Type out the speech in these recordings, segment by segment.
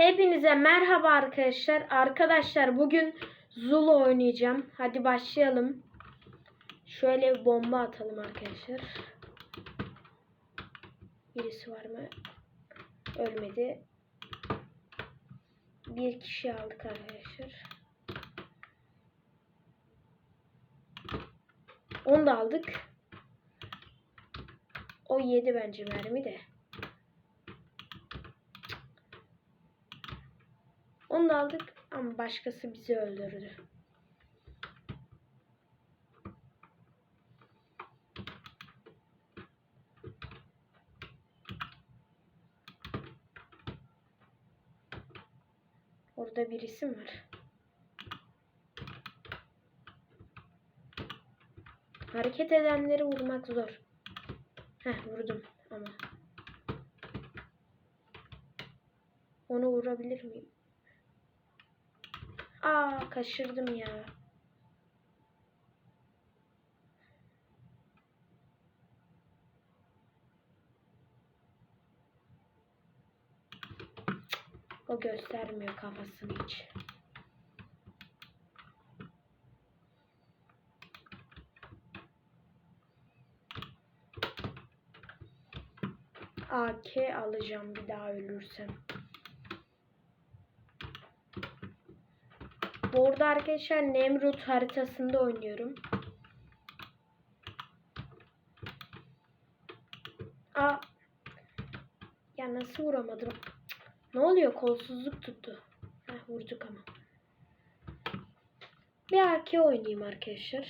Hepinize merhaba arkadaşlar. Arkadaşlar bugün Zulu oynayacağım. Hadi başlayalım. Şöyle bir bomba atalım arkadaşlar. Birisi var mı? Ölmedi. Bir kişi aldık arkadaşlar. Onu da aldık. O yedi bence mermi de. Onu da aldık ama başkası bizi öldürdü. Orada birisi var? Hareket edenleri vurmak zor. Heh vurdum ama. Onu vurabilir miyim? Aa kaçırdım ya. O göstermiyor kafasını hiç. AK alacağım bir daha ölürsem. Bu arada arkadaşlar Nemrut haritasında oynuyorum. Aa. Ya nasıl vuramadım? Ne oluyor? Kolsuzluk tuttu. Heh, vurduk ama. Bir AK oynayayım arkadaşlar.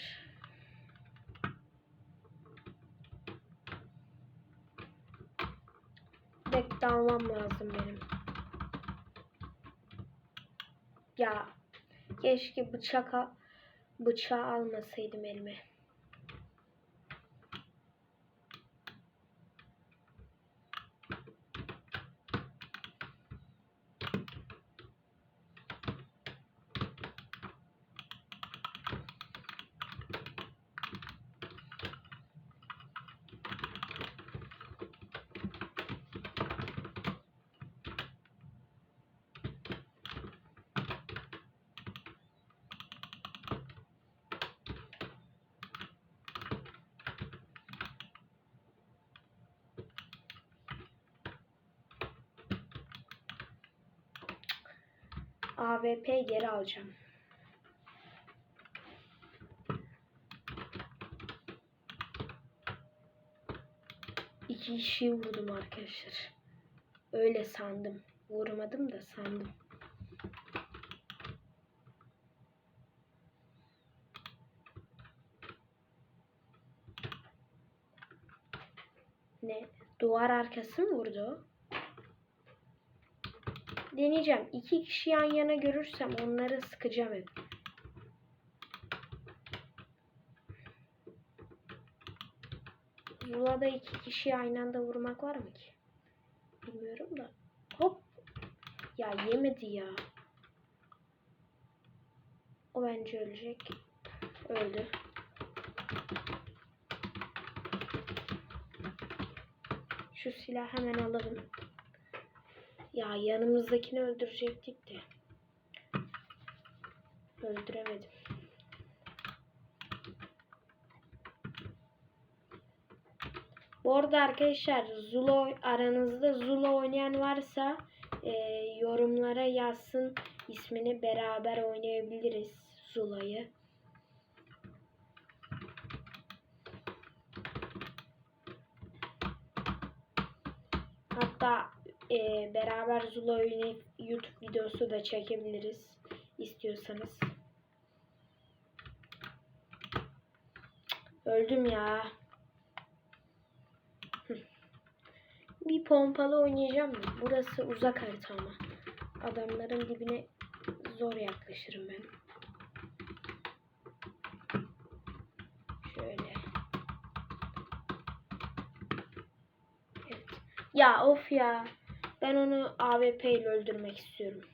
Direkt dalmam lazım benim. Ya keşke bıçak bıçağı almasaydım elime. AWP geri alacağım. İki kişiyi vurdum arkadaşlar. Öyle sandım. Vurmadım da sandım. Ne? Duvar arkası mı vurdu? Deneyeceğim. İki kişi yan yana görürsem onları sıkacağım hep. Zula'da iki kişi aynı anda vurmak var mı ki? Bilmiyorum da. Hop. Ya yemedi ya. O bence ölecek. Öldü. Şu silah hemen alalım. Ya yanımızdakini öldürecektik de. Öldüremedim. Bu arada arkadaşlar Zula aranızda Zula oynayan varsa e, yorumlara yazsın ismini beraber oynayabiliriz Zula'yı. Hatta e, beraber Zula oynayıp YouTube videosu da çekebiliriz istiyorsanız. Öldüm ya. Bir pompalı oynayacağım? Burası uzak harita ama. Adamların dibine zor yaklaşırım ben. Şöyle. Evet. Ya of ya. Ben onu AWP ile öldürmek istiyorum.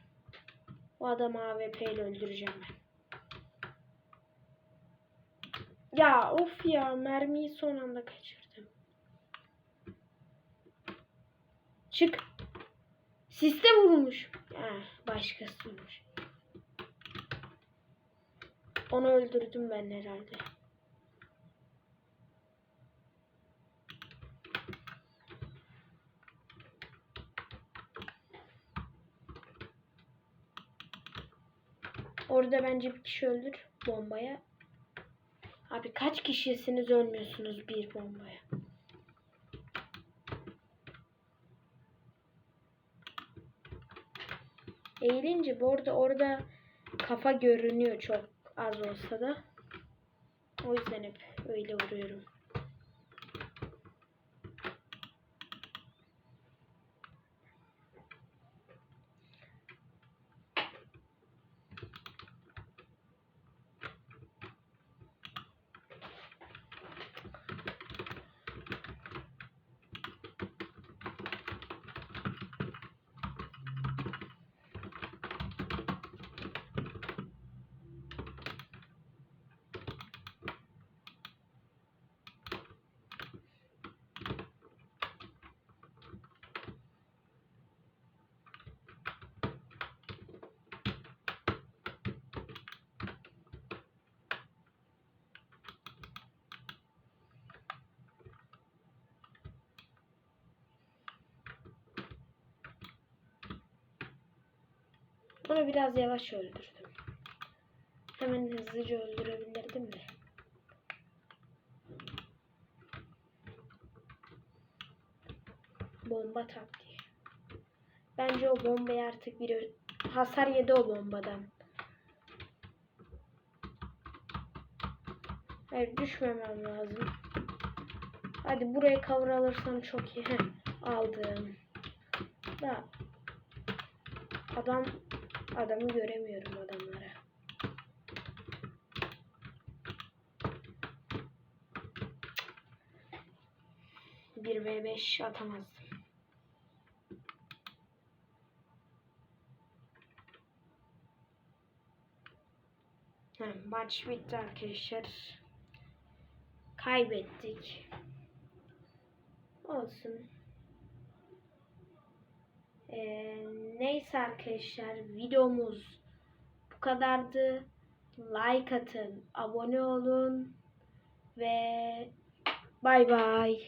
O adamı AWP ile öldüreceğim ben. Ya of ya mermiyi son anda kaçırdım. Çık. Siste vurmuş. Heh, başkasıymış. Onu öldürdüm ben herhalde. Orada bence bir kişi öldür bombaya. Abi kaç kişisiniz ölmüyorsunuz bir bombaya. Eğilince bu arada orada kafa görünüyor çok az olsa da. O yüzden hep öyle vuruyorum. Onu biraz yavaş öldürdüm. Hemen hızlıca öldürebilirdim de. Bomba taktiği. Bence o bombayı artık bir hasar yedi o bombadan. Hayır düşmemem lazım. Hadi buraya cover alırsam çok iyi. Aldım. Da adam adamı göremiyorum adamlara. Bir v 5 atamazdım. Ha, maç bitti arkadaşlar. Kaybettik. Olsun. Ee, neyse arkadaşlar videomuz bu kadardı. Like atın, abone olun ve bay bay.